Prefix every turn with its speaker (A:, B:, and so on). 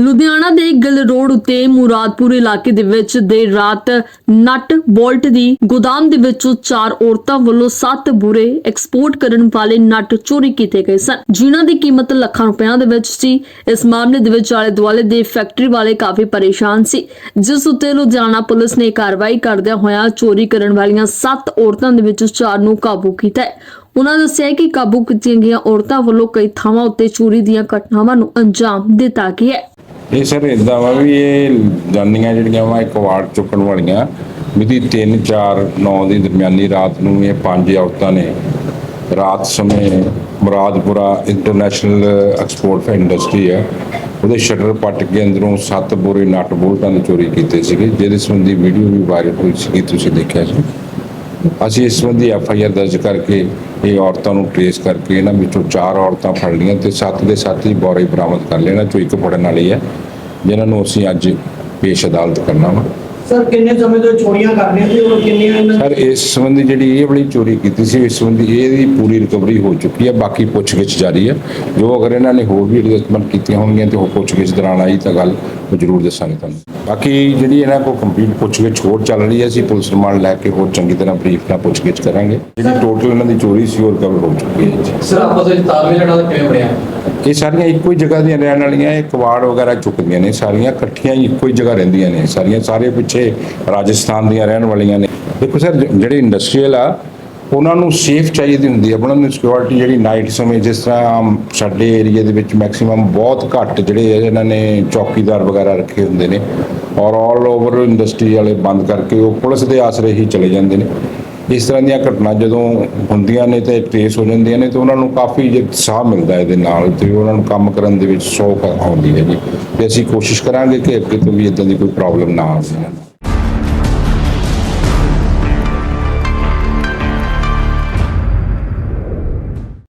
A: ਲੁਧਿਆਣਾ ਦੇ ਗਿੱਲ ਰੋਡ ਉੱਤੇ ਮੁਰਾਦਪੁਰ ਇਲਾਕੇ ਦੇ ਵਿੱਚ ਦੇਰ ਰਾਤ ਨਟ ਬੋਲਟ ਦੀ ਗੋਦਾਮ ਦੇ ਵਿੱਚੋਂ ਚਾਰ ਔਰਤਾਂ ਵੱਲੋਂ ਸੱਤ ਬੁਰੇ ਐਕਸਪੋਰਟ ਕਰਨ ਵਾਲੇ ਨਟ ਚੋਰੀ ਕੀਤੇ ਗਏ ਸਨ। ਜਿਨ੍ਹਾਂ ਦੀ ਕੀਮਤ ਲੱਖਾਂ ਰੁਪਇਆਂ ਦੇ ਵਿੱਚ ਸੀ। ਇਸ ਮਾਮਲੇ ਦੇ ਵਿੱਚ ਆਲੇ ਦੁਆਲੇ ਦੇ ਫੈਕਟਰੀ ਵਾਲੇ ਕਾਫੀ ਪਰੇਸ਼ਾਨ ਸੀ। ਜਿਸ ਉੱਤੇ ਲੁਧਿਆਣਾ ਪੁਲਿਸ ਨੇ ਕਾਰਵਾਈ ਕਰਦਿਆਂ ਹੋਇਆ ਚੋਰੀ ਕਰਨ ਵਾਲੀਆਂ ਸੱਤ ਔਰਤਾਂ ਦੇ ਵਿੱਚੋਂ ਚਾਰ ਨੂੰ ਕਾਬੂ ਕੀਤਾ ਹੈ। ਉਹਨਾਂ ਦੱਸਿਆ ਕਿ ਕਾਬੂ ਕੀਤੀਆਂ ਗਈਆਂ ਔਰਤਾਂ ਵੱਲੋਂ ਕਈ ਥਾਵਾਂ ਉੱਤੇ ਚੋਰੀ ਦੀਆਂ ਘਟਨਾਵਾਂ ਨੂੰ ਅੰਜਾਮ ਦਿੱਤਾ ਗਿਆ ਹੈ।
B: ਇਹ ਸਰ ਇਦਾਂ ਵਾ ਵੀ ਇਹ ਜਾਨੀਆਂ ਜਿਹੜੀਆਂ ਵਾ, ਇੱਕ ਵਾਰਡ ਚੁੱਕਣ ਵਾਲੀਆਂ ਮਿਤੀ 3 4 9 ਦੀ ਦਰਮਿਆਨੀ ਰਾਤ ਨੂੰ ਇਹ ਪੰਜ ਔਰਤਾਂ ਨੇ ਰਾਤ ਸਮੇਂ ਮੁਰਾਦਪੁਰਾ ਇੰਟਰਨੈਸ਼ਨਲ ਐਕਸਪੋਰਟ ਇੰਡਸਟਰੀ ਹੈ ਉਹਦੇ ਸ਼ਟਰ ਪੱਟ ਕੇ ਅੰਦਰੋਂ ਸੱਤ ਬੋਰੇ ਨਟ ਬੋਲਟਾਂ ਦੀ ਚੋਰੀ ਕੀਤੇ ਸੀਗੇ, ਜਿਹਦੇ ਸੰਬੰਧੀ ਵੀਡੀਓ ਵੀ ਵਾਇਰਲ ਹੋਈ ਸੀ ਤੁਸੀਂ ਦੇਖਿਆ ਸੀ। ਅਸੀਂ ਇਸ ਸੰਬੰਧੀ ਐਫ ਆਈ ਆਰ ਦਰਜ ਕਰਕੇ ਇਹ ਔਰਤਾਂ ਨੂੰ ਟ੍ਰੇਸ ਕਰਕੇ ਇਹਨਾਂ ਵਿੱਚੋਂ ਚਾਰ ਔਰਤਾਂ ਫੜ ਲਈਆਂ ਤੇ ਸੱਤ ਦੇ ਸੱਤ ਹੀ ਬੋਰੇ ਬਰਾਮਦ ਕਰ ਲੈਣਾ ਚੋਂ ਇੱਕ ਫੜਨ ਵਾਲੀ ਹੈ ਜਿਨ੍ਹਾਂ ਨੂੰ ਅਸੀਂ ਅੱਜ ਪੇਸ਼ ਅਦਾਲਤ ਕਰਨਾ ਵਾ।
C: ਸਰ ਕਿੰਨੇ ਸਮੇਂ ਤੋਂ ਚੋਰੀਆਂ ਕਰ ਰਹੇ ਸੀ ਔਰ ਕਿੰਨੀਆਂ
B: ਸਰ ਇਸ ਸੰਬੰਧੀ ਜਿਹੜੀ ਇਹ ਵਾਲੀ ਚੋਰੀ ਕੀਤੀ ਸੀ ਇਸ ਸੰਬੰਧੀ ਇਹਦੀ ਪੂਰੀ ਰਿਕਵਰੀ ਹੋ ਚੁੱਕੀ ਹੈ ਬਾਕੀ ਪੁੱਛਗਿੱਛ ਜਾਰੀ ਹੈ। ਜੋ ਅਗਰ ਇਹਨਾਂ ਨੇ ਹੋਰ ਵੀ ਐਡਜਸਟਮੈਂਟ ਕੀਤੀਆਂ ਹੋਣਗੀਆਂ ਤੇ ਉਹ ਪੁੱਛਗਿੱਛ ਦੌਰਾਨ ਆਈ ਤਾਂ ਗੱਲ ਉਹ ਜ਼ਰੂਰ ਦੱਸਾਂਗੇ ਤੁਹਾਨੂੰ। ਬਾਕੀ ਜਿਹੜੀ ਇਹਨਾਂ ਕੋਲ ਕੰਪਲੀਟ ਪੁੱਛਗਿੱਛ ਹੋਰ ਚੱਲ ਰਹੀ ਹੈ ਅਸੀਂ ਪੁਲਿਸ ਰਿਮਾਂਡ ਲੈ ਕੇ ਹੋਰ ਚੰਗੀ ਤਰ੍ਹਾਂ ਬਰੀਫ ਨਾਲ ਪੁੱਛਗਿੱਛ ਕਰਾਂਗੇ। ਜਿਹੜੀ ਟੋਟਲ ਇਹਨਾਂ ਦੀ ਚੋਰੀ ਸੀ ਉਹ ਰਿਕਵਰ ਹੋ ਚੁੱਕੀ ਹੈ ਜੀ।
D: ਸਰ ਆਪਸ ਵਿੱਚ ਤਾਲਮੇਲ ਜਿਹੜਾ ਉਹਦਾ ਕਿਵੇਂ ਬਣਿਆ
B: ਇਹ ਸਾਰੀਆਂ ਇੱਕੋ ਹੀ ਜਗ੍ਹਾ ਦੀਆਂ ਰਹਿਣ ਵਾਲੀਆਂ ਇਹ ਕਵਾੜ ਵਗੈਰਾ ਚੁੱਕਦੀਆਂ ਨੇ ਸਾਰੀਆਂ ਇਕੱਠੀਆਂ ਹੀ ਇੱਕੋ ਹੀ ਜਗ੍ਹਾ ਰਹਿੰਦੀਆਂ ਨੇ ਸਾਰੀਆਂ ਸਾਰੇ ਪਿੱਛੇ ਰਾਜਸਥਾਨ ਦੀਆਂ ਰਹਿਣ ਵਾਲੀਆਂ ਨੇ। ਦੇਖੋ ਸਰ ਜਿਹੜੇ ਇੰਡਸਟਰੀਅਲ ਆ ਉਹਨਾਂ ਨੂੰ ਸੇਫ ਚਾਹੀਦੀ ਹੁੰਦੀ ਹੈ। ਉਹਨਾਂ ਨੂੰ ਸਿਕਿਉਰਿਟੀ ਜਿਹੜੀ ਨਾਈਟ ਸਮੇਂ, ਜਿਸ ਤਰ੍ਹਾਂ ਸਾਡੇ ਏਰੀਆ ਦੇ ਵਿੱਚ ਮੈਕਸਿਮਮ ਬਹੁਤ ਘੱਟ ਜਿਹੜੇ ਆ, ਇਹਨਾਂ ਨੇ ਚੌਕੀਦਾਰ ਵਗੈਰਾ ਰੱਖੇ ਹੁੰਦੇ ਨੇ ਔਰ ਆਲ ਓਵਰ ਇੰਡਸਟਰੀ ਵਾਲੇ ਬੰਦ ਕਰਕੇ ਉਹ ਪੁਲਿਸ ਦੇ ਆਸਰੇ ਹੀ ਚਲੇ ਜਾਂਦੇ ਨੇ। ਇਸ ਤਰ੍ਹਾਂ ਦੀਆਂ ਘਟਨਾ ਜਦੋਂ ਹੁੰਦੀਆਂ ਨੇ ਤੇ ਟ੍ਰੇਸ ਹੋ ਜਾਂਦੀਆਂ ਨੇ ਤੇ ਉਹਨਾਂ ਨੂੰ ਕਾਫੀ ਜੇ ਮਿਲਦਾ ਇਹਦੇ ਨਾਲ ਤੇ ਉਹਨਾਂ ਨੂੰ ਕੰਮ ਕਰਨ ਦੇ ਵਿੱਚ ਸੌਖ ਆਉਂਦੀ ਹੈ ਜੀ। ਤੇ ਅਸੀਂ ਕੋਸ਼ਿਸ਼ ਕਰਾਂਗੇ ਕਿ ਅੱਗੇ ਤੋਂ ਵੀ ਇਦਾਂ ਦੀ ਕੋਈ ਪ੍ਰੋਬਲਮ ਨਾ ਆਵੇ।